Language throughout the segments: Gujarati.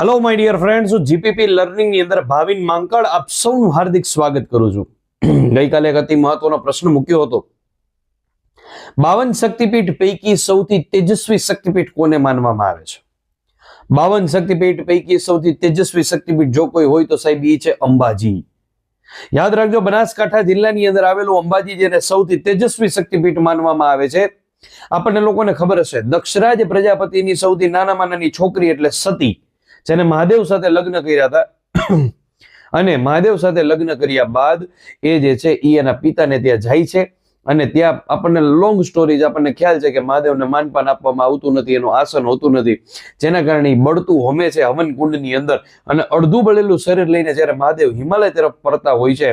Hello my dear friends G P લર્નિંગની અંદર ભાવિન માંકડ આપ સૌનું હાર્દિક સ્વાગત કરું છું. ગઈકાલે એક અતિ મહત્વનો પ્રશ્ન મૂક્યો હતો. બાવન શક્તિપીઠ પૈકી સૌથી તેજસ્વી શક્તિપીઠ કોને માનવામાં આવે છે? બાવન શક્તિપીઠ પૈકી સૌથી તેજસ્વી શક્તિપીઠ જો કોઈ હોય તો સાહેબ એ છે અંબાજી. યાદ રાખજો, બનાસકાંઠા જિલ્લાની અંદર આવેલું અંબાજી જેને સૌથી તેજસ્વી શક્તિપીઠ માનવામાં આવે છે. આપણને લોકોને ખબર હશે, દક્ષરાજ પ્રજાપતિની સૌથી નાનામાં નાની છોકરી એટલે સતી. જેને મહાદેવ સાથે લગ્ન કર્યા હતા. અને મહાદેવ સાથે લગ્ન કર્યા બાદ એ જે છે એ એના પિતાને ત્યાં જાય છે. અને ત્યાં આપણને લોંગ સ્ટોરીજ આપણને ખ્યાલ છે કે મહાદેવને માનપાન આપવામાં આવતું નથી, એનું આસન હોતું નથી. જેના કારણે બળતું હોમે છે હવન કુંડની અંદર. અને અડધું બળેલું શરીર લઈને જ્યારે મહાદેવ હિમાલય તરફ ફરતા હોય છે,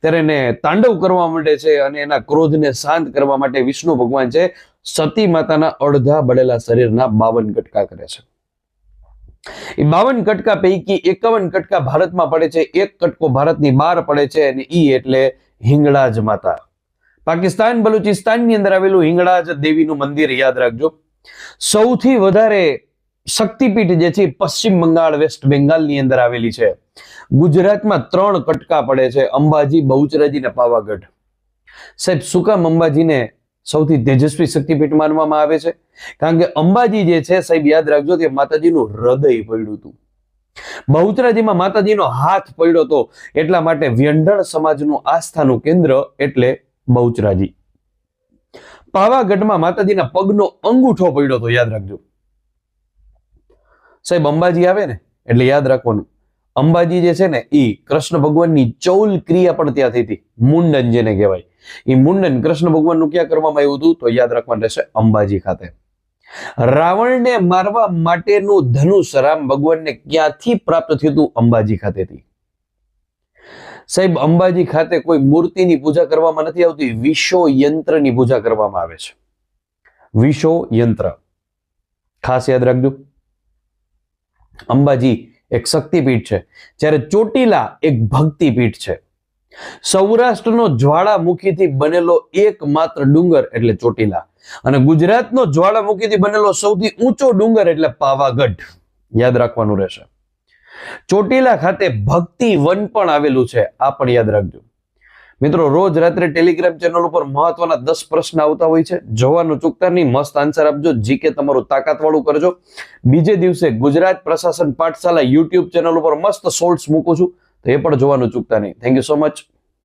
ત્યારે એને તાંડવ કરવા માંડે છે અને એના ક્રોધને શાંત કરવા માટે વિષ્ણુ ભગવાન છે, સતી માતાના અડધા બળેલા શરીરના બાવન ગટકા કરે છે. એ બાવન કટકા પૈકી એકાવન કટકા ભારતમાં પડે છે. એક કટકો ભારતની બહાર પડે છે અને ઈ એટલે હિંગળાજ માતા. પાકિસ્તાન, બલુચિસ્તાનની અંદર આવેલું હિંગળાજ દેવીનું મંદિર યાદ રાખજો. સૌથી વધારે શક્તિપીઠ જે છે પશ્ચિમ બંગાળ, વેસ્ટ બેંગાલની અંદર આવેલી છે. ગુજરાતમાં ત્રણ કટકા પડે છે. અંબાજી, બહુચરાજી ને પાવાગઢ. સાહેબ, શું કામ અંબાજીને સૌથી તેજસ્વી શક્તિપીઠ માનવામાં આવે છે. કારણ કે અંબાજી જે છે, સાહેબ, યાદ રાખજો કે માતાજીનું હૃદય પડ્યું હતું. બહુચરાજીમાં માતાજીનો હાથ પડ્યો હતો. એટલા માટે વ્યંઢળ સમાજનું આસ્થાનું કેન્દ્ર એટલે બહુચરાજી. પાવાગઢમાં માતાજીના પગનો અંગૂઠો પડ્યો હતો, યાદ રાખજો. સાહેબ, અંબાજી આવે ને, એટલે યાદ રાખવાનું. અંબાજી જે છે ને એ કૃષ્ણ ભગવાનની ચૌલ ક્રિયા પણ ત્યાં થઈ હતી. મુંડન જેને કહેવાય. એ મુંડન કૃષ્ણ ભગવાનનું ક્યાં કરવામાં આવ્યું હતું? તો યાદ રાખવાનું રહેશે અંબાજી ખાતે. રાવણને મારવા માટેનું ધનુષ રામ ભગવાનને ક્યાંથી પ્રાપ્ત થયું હતું? અંબાજી ખાતેથી. સાહેબ, અંબાજી ખાતે કોઈ મૂર્તિની પૂજા કરવામાં નથી આવતી. વિશો યંત્રની પૂજા કરવામાં આવે છે. વિશો યંત્ર. ખાસ યાદ રાખજો. અંબાજી એક શક્તિપીઠ છે. જ્યારે ચોટીલા એક ભક્તિપીઠ છે. સૌરાષ્ટ્રનો જ્વાળામુખીથી બનેલો એકમાત્ર ડુંગર એટલે ચોટીલા અને ગુજરાતનો જ્વાળામુખીથી બનેલો સૌથી ઊંચો ડુંગર એટલે પાવાગઢ. યાદ રાખવાનું રહેશે. ચોટીલા ખાતે ભક્તિ વન પણ આવેલું છે, આ પણ યાદ રાખજો. મિત્રો, રોજ રાત્રે ટેલિગ્રામ ચેનલ ઉપર મહત્વના દસ પ્રશ્ન આવતા હોય છે. જોવાનું ચૂકતા નહીં, મસ્ત આન્સર આપજો. જીકે તમારું તાકાત વાળું કરજો. બીજે દિવસે ગુજરાત પ્રશાસન પાઠશાલા યુટ્યુબ ચેનલ ઉપર મસ્ત શોર્ટ્સ મૂકું છું. તો એ પણ જોવાનું ચૂકતા નહીં. Thank you so much